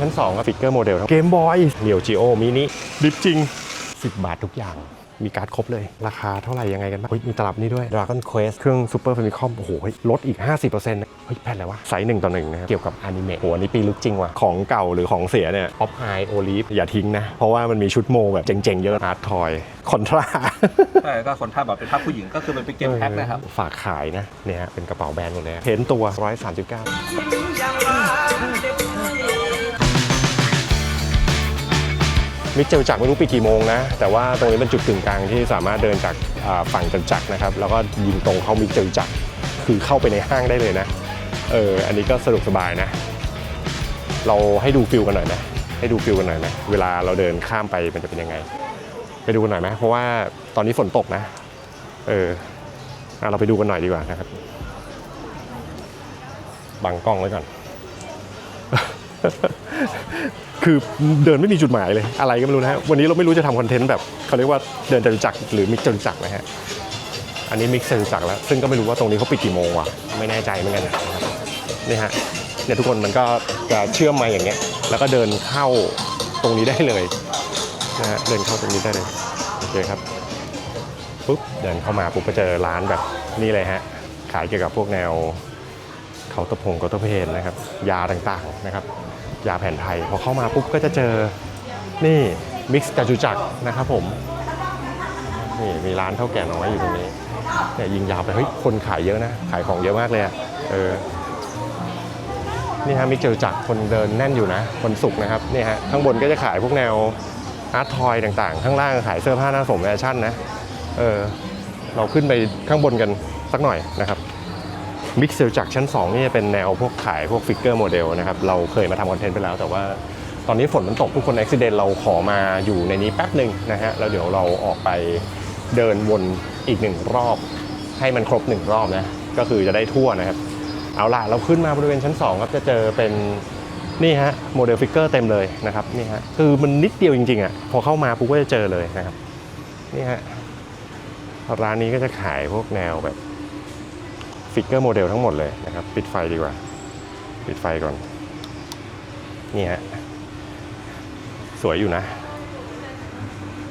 ชั้น2กับฟิกเกอร์โมเดลเกมบอยเนียวจีโอมินิดิฟจริง 10 บาททุกอย่างมีการ์ดครบเลย ราคาเท่าไหร่ยังไงกันบ้างเฮ้ยมีตลับนี้ด้วย Dragon Quest เครื่อง Super Famicom โอ้โหเฮ้ยลดอีก 50%นะเฮ้ยแผ่นอะไรวะไซส์หนึ่งต่อหนึ่งนะครับเกี่ยวกับอนิเมะโหอันนี้ปีลึกจริงว่ะ ของเก่าหรือของเสียเนี่ยออฟไฮโอลิฟอย่าทิ้งนะ เพราะว่ามันมีชุดโมแบบเจ๋งๆ เยอะอาร์ตทอยคอนทราใช่ก็คนภาพแบบเป็นภาพผู้หญิงก็คือมันเป็นเกมแพ็คนะครับ ฝากขายนะเนี่ยฮะเป็นกระเป๋าแบรนด์หมดเลยเห็นตัว 139 มิกเจลจักรไม่รู้ปีกี่โมงนะ แต่ว่าตรงนี้เป็นจุดกึ่งกลางที่สามารถเดินจากฝั่งจตุจักรนะครับ แล้วก็ยิงตรงเข้ามิกเจลจักรคือเข้าไปในห้างได้เลยนะ เออ อันนี้ก็สะดวกสบายนะ เราให้ดูฟิลกันหน่อยไหมให้ดูฟิลกันหน่อยไหมเวลาเราเดินข้ามไปมันจะเป็นยังไง ไปดูกันหน่อยไหมเพราะว่าตอนนี้ฝนตกนะ เออเราไปดูกันหน่อยดีกว่านะครับ บังกล้องไว้ก่อน คือเดินไม่มีจุดหมายเลยอะไรก็ไม่รู้นะฮะวันนี้เราไม่รู้จะทำคอนเทนต์แบบเขาเรียกว่าเดินจตุจักรหรือมิกจตุจักรนะฮะอันนี้มิกจตุจักรแล้ว ซึ่งก็ไม่รู้ว่าตรงนี้เขาปิดกี่โมงวะไม่แน่ใจเหมือนกันนะครับนี่ฮะเนี่ยทุกคนมันก็จะเชื่อมมาอย่างเงี้ยแล้วก็เดินเข้าตรงนี้ได้เลยนะฮะเดินเข้าตรงนี้ได้เลยโอเคครับปุ๊บเดินเข้ามาปุ๊บก็เจอร้านแบบนี่เลยฮะขายเกี่ยวกับพวกแนวเขาตะพงเขาตะเพนนะครับยาต่างๆนะครับ ยาแผนไทย พอเข้ามาปุ๊บก็จะเจอนี่มิกซ์กาจูจักนะครับผมนี่มีร้านเท่าแก่น้อยอยู่ตรงนี้เนี่ยยิงยาวไปเฮ้ยคนขายเยอะนะ ขายของเยอะมากเลยอะเออนี่ฮะมิกเจลจักคนเดินแน่นอยู่นะคนสุกนะครับนี่ฮะข้างบนก็จะขายพวกแนวอาร์ตทอยต่างๆ ข้างล่างขายเสื้อผ้าหน้าสมแฟชั่นนะเออเราขึ้นไปข้างบนกันสักหน่อยนะครับ มิกเซลจากชั้น2นี่จะเป็นแนวพวกขายพวกฟิกเกอร์โมเดลนะครับ เราเคยมาทำคอนเทนต์ไปแล้ว แต่ว่าตอนนี้ฝนมันตกทุกคนอุบิเหตุเราขอมาอยู่ในนี้แป๊บหนึ่งนะฮะ แล้วเดี๋ยวเราออกไปเดินวนอีกหนึ่งรอบ ให้มันครบหนึ่งรอบนะ ก็คือจะได้ทั่วนะครับ เอาล่ะ เราขึ้นมาบริเวณชั้น 2 ครับจะเจอเป็นนี่ฮะโมเดลฟิกเกอร์เต็มเลยนะครับนี่ฮะคือมันนิดเดียวจริงๆอะพอเข้ามาปุ๊บก็จะเจอเลยนะครับนี่ฮะร้านนี้ก็จะขายพวกแนวแบบ ฟิกเกอร์โมเดลทั้งหมดเลยนะครับ ปิดไฟดีกว่า ปิดไฟก่อน นี่ฮะ สวยอยู่นะ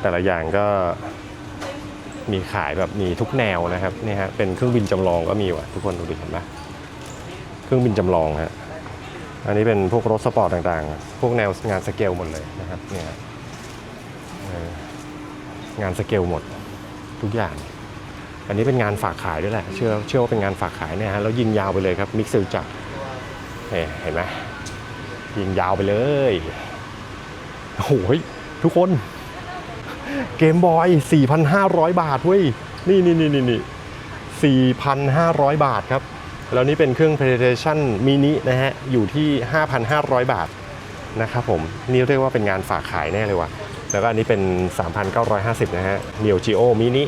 แต่ละอย่างก็มีขายแบบมีทุกแนวนะครับนี่ฮะเป็นเครื่องบินจำลองก็มีว่ะทุกคนดูดิเห็นไหมเครื่องบินจำลองฮะอันนี้เป็นพวกรถสปอร์ตต่างๆ พวกแนวงานสเกลหมดเลยนะครับเนี่ยฮะงานสเกลหมดทุกอย่าง อันนี้เป็นงานฝากขายด้วยแหละ เชื่อเชื่อว่าเป็นงานฝากขายเนี่ยฮะแล้วยิงยาวไปเลยครับมิกซิลจักรเนี่ยเห็นไหมยิงยาวไปเลยโอ้โหทุกคน เกมบอย 4,500 บาทเว้ยนี่นี่นี่นี่นี่4,500 บาทครับ แล้วนี่เป็นเครื่อง PlayStation mini นะฮะ อยู่ที่ 5,500 บาทนะครับผม นี่เรียกว่าเป็นงานฝากขายแน่เลยว่ะ แล้วก็อันนี้เป็น 3,950 นะฮะ Neo Geo mini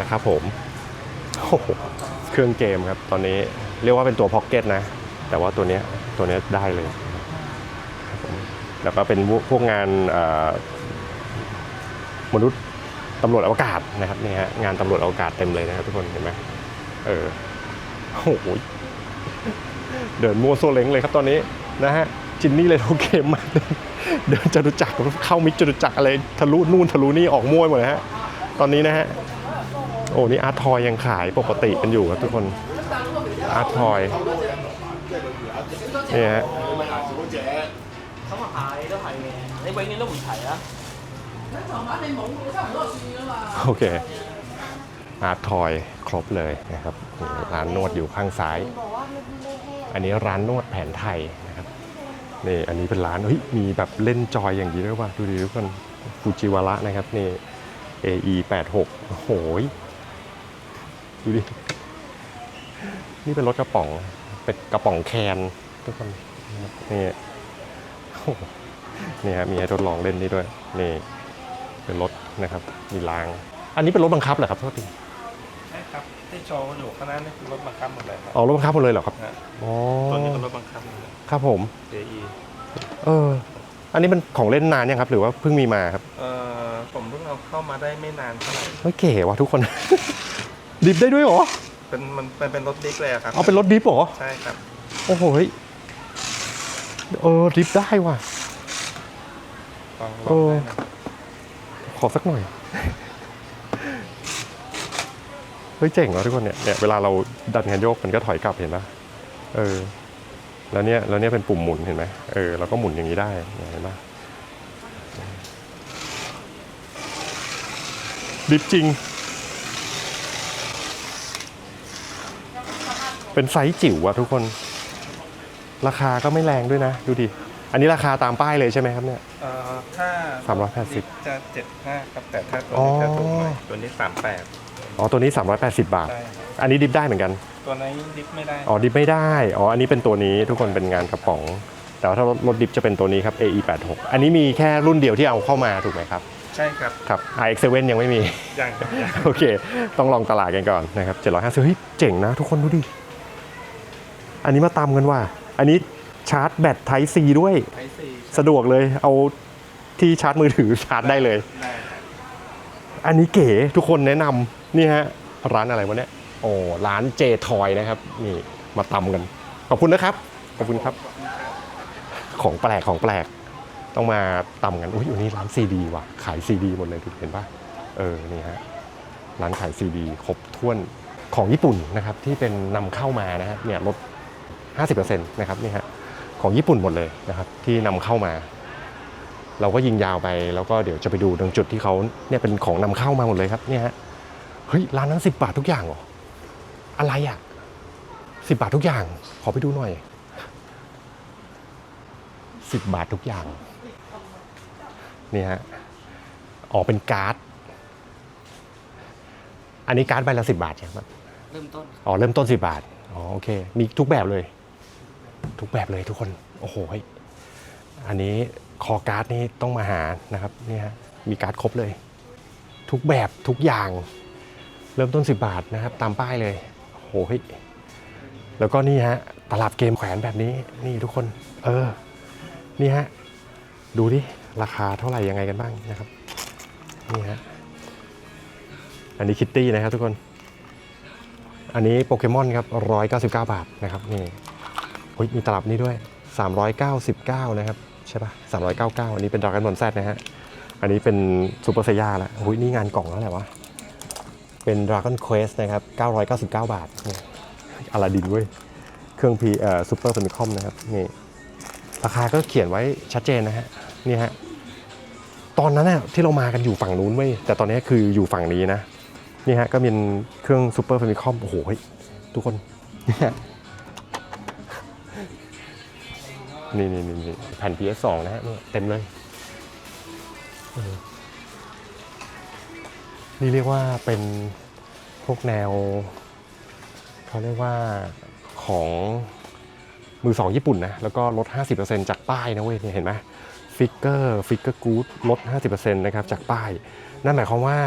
นะครับผม เครื่องเกมครับ ตอนนี้เรียกว่าเป็นตัวพ็อกเก็ตนะ แต่ว่าตัวนี้ตัวนี้ได้เลย แล้วก็เป็นพวกงานมนุษย์ตำรวจอวกาศนะครับนี่ฮะงานตำรวจอวกาศเต็มเลยนะครับทุกคนเห็นไหมเออโอ้โหเดินมัวโซเล้งเลยครับตอนนี้นะฮะจินนี่เลยโอเกมมาเดินจตุจักรเข้ามิจตุจักรอะไรทะลุนู่นทะลุนี่ออกมั่วหมดเลยฮะตอนนี้นะฮะ โอ้นี่อาร์ตทอยยังขายปกติกันอยู่ครับทุกคนอาร์ตทอยนี่ฮะ 咁啊系，都系嘅。你永远都唔提啊！โอเคอาร์ตทอยครบเลยนะครับนี่ร้านนวดอยู่ข้างซ้าย อันนี้ร้านนวดแผนไทยนะครับนี่อันนี้เป็นร้านเฮ้ยมีแบบเล่นจอยอย่างนี้ด้วยว่ะดูดิทุกคนฟูจิวาระนะครับนี่ AE 86โอ้โหย ดูดิ นี่เป็นรถกระป๋อง เป็นกระป๋องแคนทุกคนนะครับนี่โอ้โหนี่ฮะมีให้ทดลองเล่นนี่ด้วย นี่ เป็นรถนะครับ มีราง อันนี้เป็นรถบังคับเหรอครับโทษทีใช่ครับที่โชว์อยู่ข้างหน้านี่คือรถบังคับหมดเลยครับอ๋อรถบังคับหมดเลยเหรอครับนะอ๋อตัวนี้ก็รถบังคับหมดเลย ครับผม JE เออ อันนี้มันของเล่นนานยังครับ หรือว่าเพิ่งมีมาครับ เอ่อผมเพิ่งเอาเข้ามาได้ไม่นานเท่าไหร่ เฮ้ยเก๋ว่ะทุกคน ดิฟได้ด้วยเหรอเป็นมันมันเป็นรถดิฟเลยอะครับเอาเป็นรถดิฟเหรอ ใช่ครับโอ้โหเฮ้ยเออดิฟได้ว่ะ ลองลโอ้องได้นะขอสักหน่อย เฮ้ยเจ๋งว่ะทุกคนเนี่ยเนี่ยเวลาเราดันคันโยกมันก็ถอยกลับเห็นปะเออ แล้วเนี่ยแล้วเนี่ยเป็นปุ่มหมุนเห็นไหมเออเราก็หมุนอย่างนี้ได้เนี่ยเห็นปะดิฟจริง เป็นไซส์จิ๋วอะทุกคน ราคาก็ไม่แรงด้วยนะ ดูดิ อันนี้ราคาตามป้ายเลยใช่ไหมครับเนี่ย เอ่อถ้าสามร้อยแปดสิบจะเจ็ดห้าครับ แต่ถ้าตัวนี้จะถูกหน่อยอ๋อตัวนี้สามแปดอ๋อตัวนี้ 380 บาท ได้ครับอันนี้ดิฟได้เหมือนกัน ตัวนี้ดิฟไม่ได้อ๋อดิฟไม่ได้ อ๋ออันนี้เป็นตัวนี้ทุกคนเป็นงานกระป๋อง แต่ว่าถ้ารถดิฟจะเป็นตัวนี้ครับ AE86 อันนี้มีแค่รุ่นเดียวที่เอาเข้ามาถูกไหมครับ ใช่ครับครับ RX7 ยังไม่มี ยังครับยังโอเค ต้องลองตลาดกันก่อนนะครับ750เฮ้ยเจ๋งนะทุกคนดูดิ อันนี้มาตำกันว่า อันนี้ชาร์จแบต Type C ด้วย ไอซีสะดวกเลย เอาที่ชาร์จมือถือชาร์จได้เลย ได้ครับอันนี้เก๋ทุกคนแนะนำนี่ฮะ ร้านอะไรวะเนี่ย โอ้ร้านเจทอยนะครับ นี่มาตำกัน ขอบคุณนะครับ ขอบคุณครับ ของแปลกของแปลก ต้องมาตำกัน อุ้ยอันนี้ร้านซีดีว่ะ ขายซีดีหมดเลยทุกเห็นปะเออ นี่ฮะ ร้านขายซีดีครบถ้วนของญี่ปุ่นนะครับ ที่เป็นนำเข้ามานะฮะเนี่ยลด 50%นะครับนี่ฮะของญี่ปุ่นหมดเลยนะครับที่นำเข้ามา เราก็ยิงยาวไปแล้วก็เดี๋ยวจะไปดูตรงจุดที่เขาเนี่ยเป็นของนำเข้ามาหมดเลยครับเนี่ยฮะเฮ้ยร้านนั้นสิบาททุกอย่างเหรออะไรอะสิบาททุกอย่าง ขอไปดูหน่อยสิบบาททุกอย่างนี่ฮะออกเป็นการ์ด อันนี้การ์ดใบละสิบาทใช่ไหมเริ่มต้น อ๋อ เริ่มต้นสิบาท อ๋อ โอเค มีทุกแบบเลย ทุกแบบเลยทุกคน โอ้โห อันนี้คอการ์ดนี่ต้องมาหานะครับนี่ฮะมีการ์ดครบเลย ทุกแบบทุกอย่าง เริ่มต้น 10 บาทนะครับ ตามป้ายเลยโอ้โหแล้วก็นี่ฮะตลับเกมแขวนแบบนี้นี่ทุกคน เออ นี่ฮะดูดิราคาเท่าไหร่ยังไงกันบ้างนะครับนี่ฮะอันนี้คิตตี้นะครับทุกคน อันนี้โปเกมอนครับ199 บาทนะครับนี่ เฮ้ยมีตลับนี้ด้วย 399 นะครับ ใช่ปะ399 อันนี้เป็นดราก้อนบอลแซดนะฮะ อันนี้เป็นซูเปอร์ไซย่าแล้วโอ้ยนี่งานกล่องแล้วแหละวะ เป็น Dragon Quest นะครับ 999 บาทอลาดินเว้ย เครื่องพีเอ่อซูเปอร์เฟมิคอมนะครับ นี่ราคาก็เขียนไว้ชัดเจนนะฮะ นี่ฮะ ตอนนั้นน่ะที่เรามากันอยู่ฝั่งนู้นเว้ย แต่ตอนนี้คืออยู่ฝั่งนี้นะ นี่ฮะก็เป็นเครื่องซูเปอร์เฟมิคอมโอ้โหทุกคน นี่นี่นี่นี่นี่แผ่น PS2 นะฮะเต็มเลย นี่เรียกว่าเป็นพวกแนว เขาเรียกว่าของมือสองญี่ปุ่นนะ แล้วก็ลด 50%จากป้ายนะเว้ยเนี่ยเห็นไหมฟิกเกอร์ฟิกเกอร์กู๊ดลด 50%นะครับจากป้าย นั่นหมายความว่า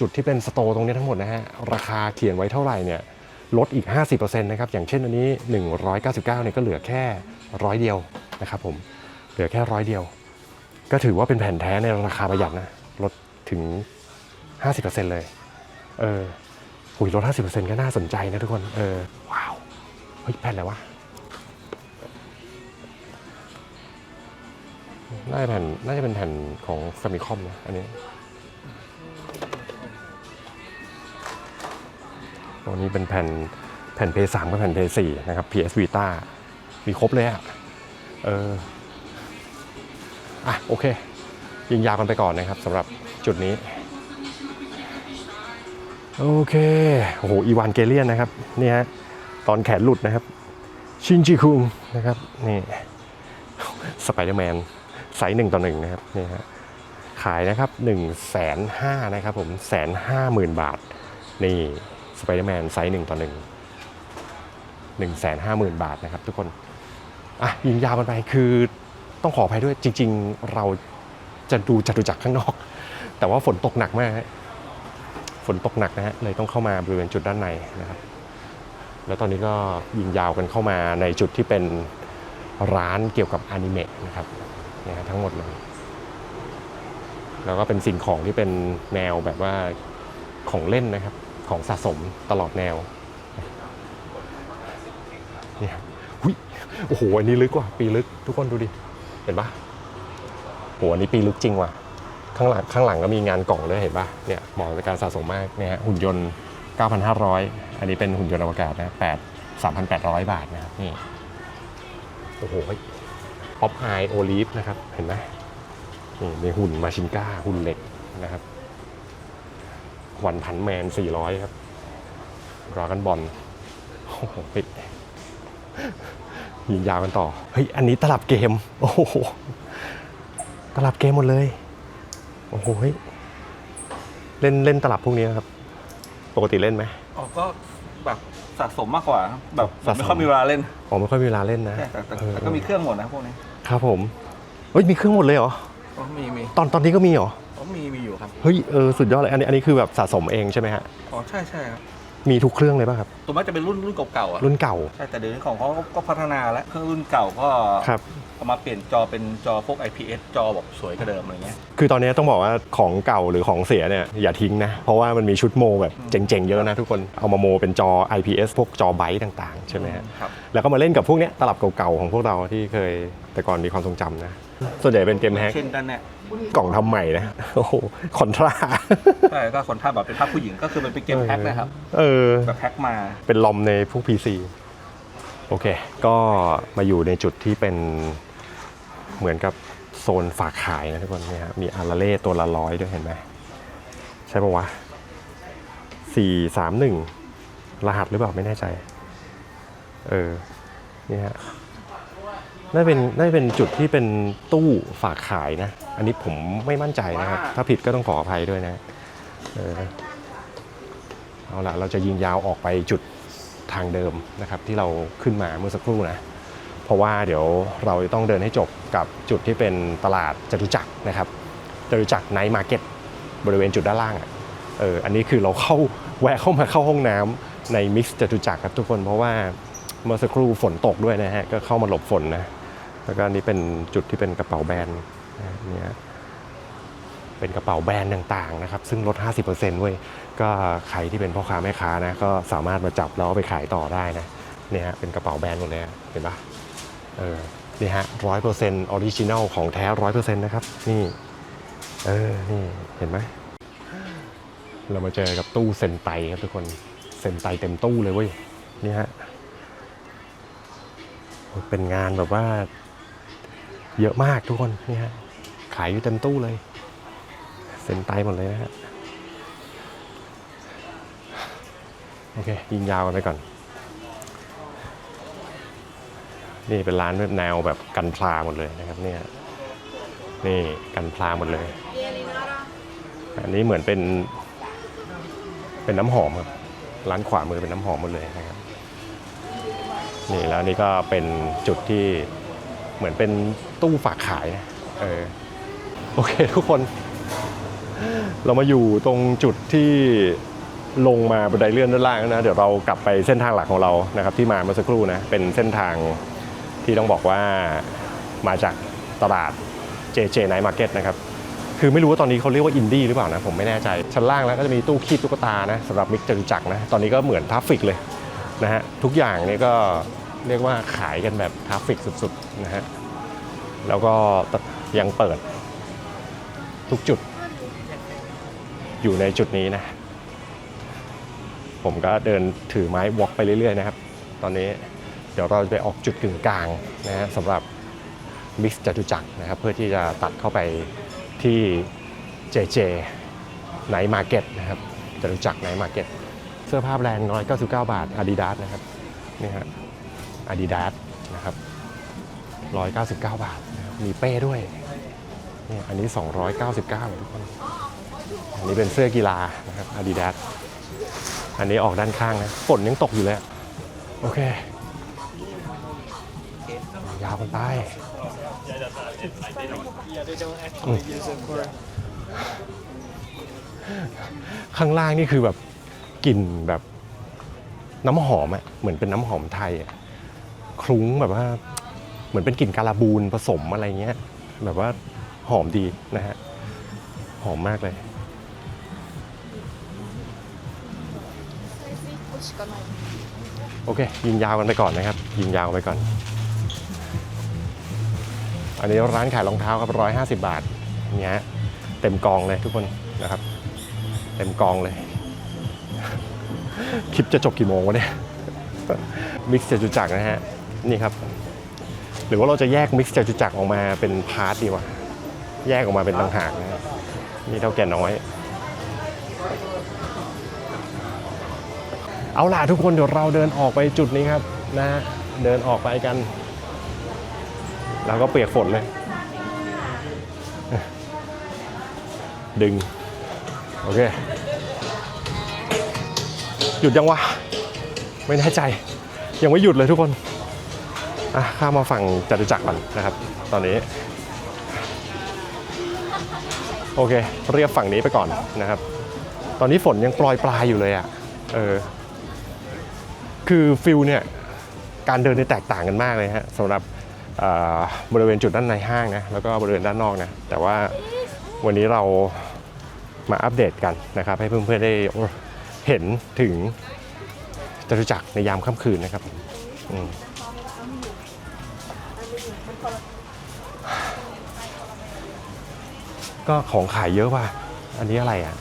จุดที่เป็นสโตร์ตรงนี้ทั้งหมดนะฮะ ราคาเขียนไว้เท่าไหร่เนี่ย ลดอีก 50%นะครับ อย่างเช่นอันนี้ 199เนี่ยก็เหลือแค่ร้อยเดียวนะครับผม เหลือแค่ร้อยเดียว ก็ถือว่าเป็นแผ่นแท้ในราคาประหยัดนะ ลดถึง 50%เลย เออหุยลด 50%ก็น่าสนใจนะทุกคน เออ ว้าว เฮ้ย แผ่นอะไรวะน่าจะแผ่นน่าจะเป็นแผ่นของ Famicom นะ อันนี้ ตัวนี้เป็นแผ่นแผ่น P3 กับแผ่น P4 นะครับ PS Vita มีครบเลยอะเอออะโอเค ยิงยาวกันไปก่อนนะครับสำหรับจุดนี้ โอเคโอ้โหอีวานเกเลียนนะครับนี่ฮะตอนแขนหลุดนะครับ ชินจิคุงนะครับนี่สไปเดอร์แมนไซส์หนึ่งต่อหนึ่งนะครับนี่ฮะขายนะครับ1นึ่งแสนห้านะครับผมแสนห้าหมื่นบาทนี่ สไปเดอร์แมนไซส์หนึ่งต่อหนึ่งหนึ่งแสนห้าหมื่นบาทนะครับทุกคน อะ ยิงยาวกันไปคือต้องขออภัยด้วยจริง ๆ เราจะดูจัตุจักรข้างนอก แต่ว่าฝนตกหนักมากฝนตกหนักนะฮะเลยต้องเข้ามาบริเวณจุดด้านในนะครับ แล้วตอนนี้ก็ยิงยาวกันเข้ามาในจุดที่เป็นร้านเกี่ยวกับอนิเมะนะครับเนี่ยฮะทั้งหมดเลยแล้วก็เป็นสิ่งของที่เป็นแนวแบบว่าของเล่นนะครับ ของสะสมตลอดแนวเนี่ยหุยโอ้โห อันนี้ลึกกว่าปีลึกทุกคนดูดิ เห็นปะโหอันนี้ปีลึกจริงว่ะ ข้างหลังข้างหลังก็มีงานกล่องด้วยเห็นปะเนี่ยเหมาะกับการสะสมมากเนี่ยฮะหุ่นยนต์ 9,500 อันนี้เป็นหุ่นยนต์อวกาศนะ8 3,800 บาทนะครับนี่โอ้โหป๊อปไอโอลิฟนะครับ เห็นไหมนี่มีหุ่นมาชินก้า หุ่นเหล็กนะครับ วันพันแมน 400 ครับรอกันบอลโอ้โหปิดยิงยาวกันต่อ เฮ้ย อันนี้ตลับเกม โอ้โห ตลับเกมหมดเลย โอ้โหเฮ้ยเล่นเล่นตลับพวกนี้ครับ ปกติเล่นไหมอ๋อก็แบบสะสมมากกว่าครับแบบสะสมไม่ค่อยมีเวลาเล่นอ๋อไม่ค่อยมีเวลาเล่นนะใช่แต่แต่เออแต่ก็มีเครื่องหมดนะพวกนี้ ครับผม เฮ้ยมีเครื่องหมดเลยเหรอก็มีมี ตอนตอนนี้ก็มีเหรอก็ มีมีอยู่ครับเฮ้ยเออสุดยอดเลยอันนี้อันนี้คือแบบสะสมเองใช่ไหมฮะอ๋อใช่ใช่ครับมีทุกเครื่องเลยป่ะครับตัวมากจะเป็นรุ่นรุ่นเก่าๆอะรุ่นเก่าใช่แต่เดี๋ยวนี้ของเขาก็ก็พัฒนาแล้วเครื่องรุ่นเก่าก็ครับ เอามาเปลี่ยนจอเป็นจอพวก IPS จอแบบสวยกว่าเดิมอะไรเงี้ยคือตอนนี้ต้องบอกว่าของเก่าหรือของเสียเนี่ยอย่าทิ้งนะ เพราะว่ามันมีชุดโมแบบเจ๋งๆเยอะนะทุกคนเอามาโมเป็นจอ IPS พวกจอไบต์ต่างๆ ใช่ไหมฮะครับ แล้วก็มาเล่นกับพวกเนี้ยตลับเก่าๆของพวกเราที่เคยแต่ก่อนมีความทรงจำนะ ส่วนใหญ่เป็นเกมแฮกเช่นกันเนี่ยกล่องทำใหม่นะโอ้โหคอนทราใช่ก็คนภาพแบบเป็นภาพผู้หญิงก็คือมันเป็นเกมแพ็คนะครับ เออแบบแพ็คมาเป็นลอมในพวก PC โอเค ก็มาอยู่ในจุดที่เป็นเหมือนกับโซนฝากขายนะทุกคนเนี่ยฮะมีอาราเล่ตัวละร้อยด้วยเห็นไหมใช่ปะวะสี่สามหนึ่งรหัสหรือเปล่าไม่แน่ใจ เออ นี่ฮะ น่าเป็นน่าเป็นจุดที่เป็นตู้ฝากขายนะ อันนี้ผมไม่มั่นใจนะครับ ถ้าผิดก็ต้องขออภัยด้วยนะ เออเอาละเราจะยิงยาวออกไปจุดทางเดิมนะครับ ที่เราขึ้นมาเมื่อสักครู่นะ เพราะว่าเดี๋ยวเราจะต้องเดินให้จบกับจุดที่เป็นตลาดจตุจักรนะครับจตุจักรไนท์มาร์เก็ตบริเวณจุดด้านล่างอะเอออันนี้คือเราเข้าแวะเข้ามาเข้าห้องน้ำในมิกซ์จตุจักรครับทุกคนเพราะว่าเมื่อสักครู่ฝนตกด้วยนะฮะก็เข้ามาหลบฝนนะ แล้วก็นี้เป็นจุดที่เป็นกระเป๋าแบรนด์นะเนี่ยเป็นกระเป๋าแบรนด์ต่างๆนะครับ ซึ่งลด 50%เว้ย ก็ใครที่เป็นพ่อค้าแม่ค้านะ ก็สามารถมาจับแล้วไปขายต่อได้นะ เนี่ยฮะ เป็นกระเป๋าแบรนด์หมดเลยเห็นปะเออ นี่ฮะร้อยเปอร์เซ็นต์ออริจินัลของแท้ร้อยเปอร์เซ็นต์นะครับ นี่ เออ นี่ เห็นไหม เรามาเจอกับตู้เซนไตครับทุกคน เซนไตเต็มตู้เลยเว้ย นี่ฮะ เป็นงานแบบว่า เยอะมากทุกคนนี่ฮะขายอยู่เต็มตู้เลย เซ็นไตหมดเลยนะฮะ โอเค ยิงยาวกันไปก่อน นี่เป็นร้านแบบแนวแบบกันพลาหมดเลยนะครับเนี่ยนี่กันพลาหมดเลย อันนี้เหมือนเป็น เป็นน้ำหอมครับ ร้านขวามือเป็นน้ำหอมหมดเลยนะครับ นี่แล้วนี่ก็เป็นจุดที่ เหมือนเป็นตู้ฝากขายเออโอเคทุกคน เรามาอยู่ตรงจุดที่ลงมาบันไดเลื่อนด้านล่างนะ เดี๋ยวเรากลับไปเส้นทางหลักของเรานะครับ ที่มาเมื่อสักครู่นะ เป็นเส้นทางที่ต้องบอกว่ามาจากตลาด JJ Night Market นะครับ คือไม่รู้ว่าตอนนี้เขาเรียกว่าอินดี้หรือเปล่านะ ผมไม่แน่ใจ ชั้นล่างแล้วก็จะมีตู้คีบตุ๊กตานะสำหรับมิกจตุจักรนะ ตอนนี้ก็เหมือนทราฟฟิกเลยนะฮะ ทุกอย่างเนี่ยก็ เรียกว่าขายกันแบบทราฟิกสุดๆนะฮะแล้วก็ยังเปิดทุกจุดอยู่ในจุดนี้นะ ผมก็เดินถือไม้วอล์กไปเรื่อยๆนะครับ ตอนนี้เดี๋ยวเราจะไปออกจุดกึ่งกลางนะฮะสำหรับมิกซ์จตุจักรนะครับ เพื่อที่จะตัดเข้าไปที่ JJ ไนท์มาร์เก็ตนะครับจตุจักรไนท์มาร์เก็ตเสื้อผ้าแบรนด์199 บาท Adidas นะครับนี่ฮะ Adidas นะครับ199 บาทนะครับมีเป้ด้วยเนี่ยอันนี้ 299ทุกคนอันนี้เป็นเสื้อกีฬานะครับ Adidas อันนี้ออกด้านข้างนะฝนยังตกอยู่เลยโอเคยาวกันไปข้างล่างนี่คือแบบกลิ่นแบบน้ำหอมอะเหมือนเป็นน้ำหอมไทยอะ คลุ้งแบบว่า เหมือนเป็นกลิ่นการาบูนผสมอะไรเงี้ย แบบว่าหอมดีนะฮะ หอมมากเลยโอเค ยิงยาวกันไปก่อนนะครับ ยิงยาวไปก่อน อันนี้ร้านขายรองเท้าครับร้อยห้าสิบบาทเนี่ยเต็มกองเลยทุกคนนะครับ เต็มกองเลย คลิปจะจบกี่โมงวะเนี่ยมิกซ์จตุจักรนะฮะ นี่ครับ หรือว่าเราจะแยกมิกซ์จตุจักรออกมาเป็นพาร์ทดีวะแยกออกมาเป็นต่างหากนะนี่เท่าแก่น้อย เอาล่ะทุกคนเดี๋ยวเราเดินออกไปจุดนี้ครับนะฮะเดินออกไปกัน แล้วก็เปียกฝนเลย ดึง โอเค หยุดยังวะ ไม่แน่ใจ ยังไม่หยุดเลยทุกคน อะข้ามาฝั่งจตุจักรก่อนนะครับ ตอนนี้ โอเค เรียบฝั่งนี้ไปก่อนนะครับ ตอนนี้ฝนยังปลอยปลายอยู่เลยอะ่ะเออคือฟิลเนี่ยการเดินเนี่ยแตกต่างกันมากเลยฮะสำหรับบริเวณจุดด้านในห้างนะแล้วก็บริเวณด้านนอกนะแต่ว่าวันนี้เรามาอัปเดตกันนะครับ ให้เพื่อนๆได้เห็นถึงจตุจักรในยามค่ำคืนนะครับอืม ก็ของขายเยอะว่ะ อันนี้อะไรอะ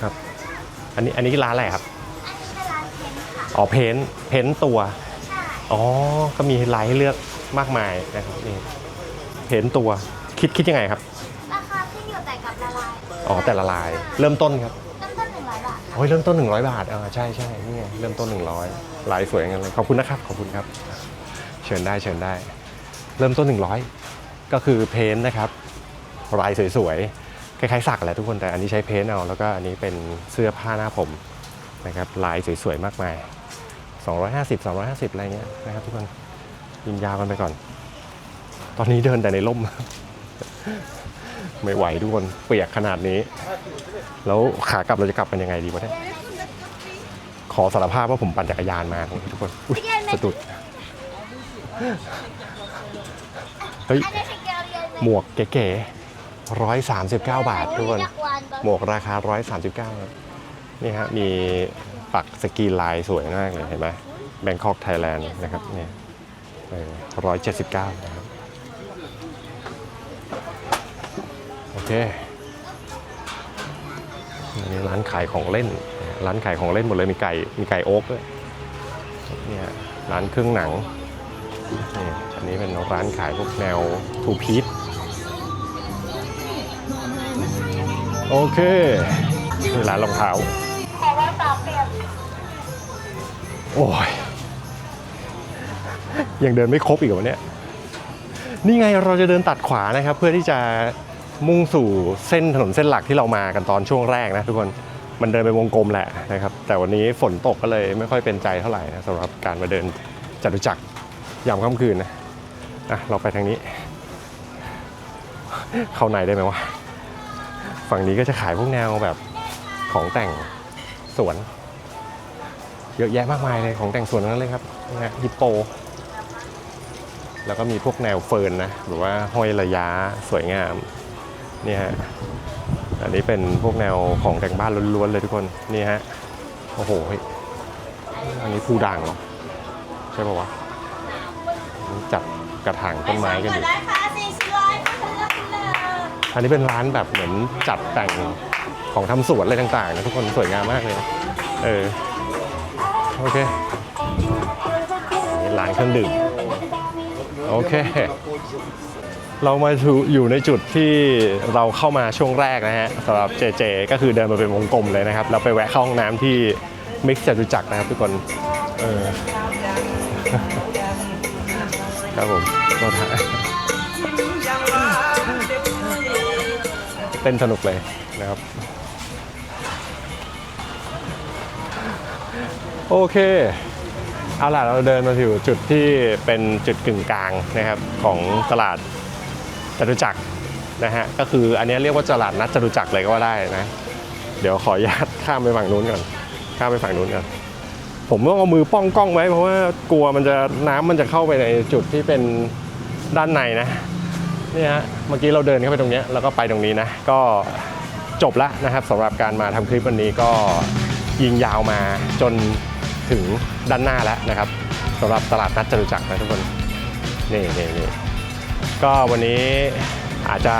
ครับ อันนี้อันนี้ร้านอะไรครับอ๋อเพ้นท์เพ้นท์ตัวอ๋อ ก็มีลายให้เลือกมากมายนะครับนี่ เพ้นท์ตัว คิดคิดยังไงครับ ราคาขึ้นอยู่แต่กับละลายอ๋อ แต่ละลาย เริ่มต้นครับต้นต้นหนึ่งร้อยบาท โอ้ยเริ่มต้น 100 บาทอ่าใช่ใช่นี่ไงเริ่มต้น 100ลายสวยงั้นเลย ขอบคุณนะครับ ขอบคุณครับเชิญได้เชิญได้ เริ่มต้น 100 ก็คือเพ้นท์นะครับลายสวยๆคล้ายๆสักแหละทุกคนแต่อันนี้ใช้เพ้นท์เอาแล้วก็อันนี้เป็นเสื้อผ้าหน้าผมนะครับลายสวยๆมากมาย 250 250 อะไรเงี้ยนะครับทุกคนยิงยาวกันไปก่อน ตอนนี้เดินแต่ในร่ม ไม่ไหวทุกคนเปียกขนาดนี้ แล้วขากลับเราจะกลับกันยังไงดีวะเนี่ยขอสารภาพว่าผมปั่นจักรยานมาทุกคนอุ๊ยสะดุด เฮ้ยอันนี้สเกลเรียนหมวกเก๋ๆร้อยสามสิบเก้าบาททุกคน หมวกราคา139นี่ฮะ มีปักสกรีนลายสวยมากเลยเห็นไหมแบงคอกไทยแลนด์นะครับเนี่ยร้อยเจ็ดสิบเก้านะครับ โอเคอันนี้ร้านขายของเล่น ร้านขายของเล่นหมดเลยมีไก่ มีไก่โอ๊กด้วย เนี่ยร้านเครื่องหนัง นี่อันนี้เป็นร้านขายพวกแนวทูพีซโอเคนี่ร้านรองเท้าขอว่าตอบเปลี่ยนโอ้ย ยังเดินไม่ครบอีกเหรอวะเนี่ยนี่ไงเราจะเดินตัดขวานะครับ เพื่อที่จะมุ่งสู่เส้นถนนเส้นหลักที่เรามากันตอนช่วงแรกนะทุกคนมันเดินไปวงกลมแหละนะครับ แต่วันนี้ฝนตกก็เลยไม่ค่อยเป็นใจเท่าไหร่นะสำหรับการมาเดินจตุจักร ยามค่ำคืนนะอะเราไปทางนี้ เข้าในได้ไหมวะฝั่งนี้ก็จะขายพวกแนวแบบของแต่งสวน เยอะแยะมากมายเลยของแต่งสวนนั้นเลยครับนะฮะฮิปโป แล้วก็มีพวกแนวเฟิร์นนะหรือว่าห้อยระยะสวยงามนี่ฮะอันนี้เป็นพวกแนวของแต่งบ้านล้วนๆเลยทุกคนนี่ฮะโอ้โหอันนี้ภูด่างเหรอใช่ป่าวะ จัดกระถางต้นไม้กันอยู่ได้ค่ะสี่ร้อยค่ะคุณเลยอันนี้เป็นร้านแบบเหมือนจัดแต่งของทำสวนอะไรต่างๆนะทุกคนสวยงามมากเลยนะเออ โอเคนี่ร้านเครื่องดื่ม โอเค เรามาอยู่อยู่ในจุดที่เราเข้ามาช่วงแรกนะฮะสำหรับเจเจ ก็คือเดินมาเป็นวงกลมเลยนะครับ เราไปแวะเข้าห้องน้ำที่มิกซ์จตุจักรนะครับทุกคน เออ ครับผมก็ถ่ายเต้นสนุกเลยนะครับ โอเคเอาล่ะเราเดินมาถึงจุดที่เป็นจุดกึ่งกลางนะครับของตลาดจตุจักรนะฮะก็คืออันนี้เรียกว่าตลาดนัดจตุจักรเลยก็ว่าได้นะ เดี๋ยวขออนุญาตข้ามไปฝั่งนู้นก่อน ข้ามไปฝั่งนู้นก่อน ผมต้องเอามือป้องกล้องไว้เพราะว่ากลัวมันจะน้ำมันจะเข้าไปในจุดที่เป็นด้านในนะนี่ฮะเมื่อกี้เราเดินเข้าไปตรงนี้แล้วก็ไปตรงนี้นะ ก็จบแล้วนะครับสำหรับการมาทำคลิปวันนี้ก็ยิงยาวมาจนถึงด้านหน้าแล้วนะครับสำหรับตลาดนัดจตุจักรนะทุกคนนี่นี่นี่ก็วันนี้ อาจจะ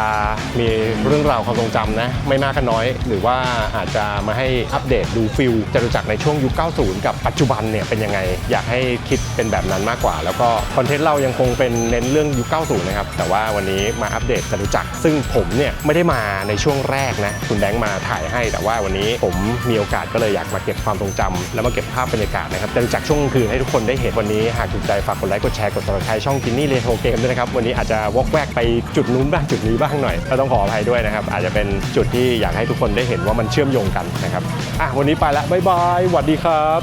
มีเรื่องราวความทรงจำนะไม่มากก็น้อย หรือว่าอาจจะมาให้อัปเดตดูฟิลจตุจักรในช่วงยุค 90 กับปัจจุบันเนี่ยเป็นยังไง อยากให้คิดเป็นแบบนั้นมากกว่า แล้วก็คอนเทนต์เรายังคงเป็นเน้นเรื่องยุค 90 นะครับ แต่ว่าวันนี้มาอัปเดตจตุจักรซึ่งผมเนี่ยไม่ได้มาในช่วงแรกนะคุณแบงค์มาถ่ายให้ แต่ว่าวันนี้ผมมีโอกาสก็เลยอยากมาเก็บความทรงจำแล้วมาเก็บภาพบรรยากาศนะครับจตุจักรช่วงคืนให้ทุกคนได้เห็นวันนี้หากถูกใจฝากกดไลค์กดแชร์กด subscribe ช่องกินนี่เรโทรเกมด้วยนะครับวันนี้อาจจะวอกแวกไปจุดนู้นบ้างจุดนี้บ้างหน่อยก็ต้องขออภัยด้วยนะครับ อาจจะเป็นจุดที่อยากให้ทุกคนได้เห็นว่ามันเชื่อมโยงกันนะครับอะวันนี้ไปละบ๊ายบายสวัสดีครับ